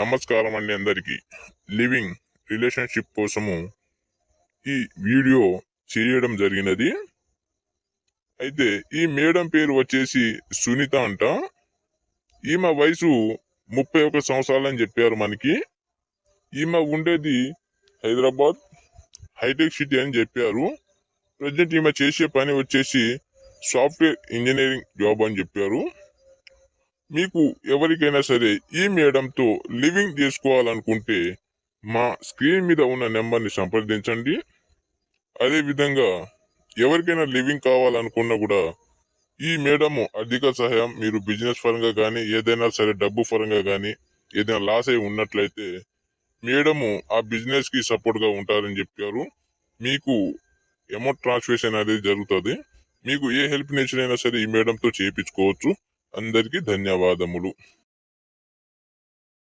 నమస్కారం అండి అందరికీ. లివింగ్ రిలేషన్షిప్ కోసము ఈ వీడియో చేయడం జరిగినది. అయితే ఈ మేడం పేరు వచ్చేసి సునీత అంట. ఈమె వయసు ముప్పై ఒక సంవత్సరాలు అని చెప్పారు మనకి. ఈమె ఉండేది హైదరాబాద్ హైటెక్ సిటీ అని చెప్పారు. ప్రజెంట్ ఈమె చేసే పని వచ్చేసి సాఫ్ట్వేర్ ఇంజనీరింగ్ జాబ్ అని చెప్పారు. మీకు ఎవరికైనా సరే ఈ మేడంతో లివింగ్ చేసుకోవాలనుకుంటే మా స్క్రీన్ మీద ఉన్న నెంబర్ని సంప్రదించండి. అదేవిధంగా ఎవరికైనా లివింగ్ కావాలనుకున్నా కూడా ఈ మేడము ఆర్థిక సహాయం మీరు బిజినెస్ పరంగా కానీ ఏదైనా సరే డబ్బు పరంగా కానీ ఏదైనా లాస్ అయి ఉన్నట్లయితే మేడము ఆ బిజినెస్కి సపోర్ట్గా ఉంటారని చెప్పారు. మీకు అమౌంట్ ట్రాన్స్ఫర్షన్ అనేది జరుగుతుంది. మీకు ఏ హెల్ప్ నేచర్ అయినా సరే ఈ మేడంతో చేయించుకోవచ్చు. అందరికీ ధన్యవాదములు.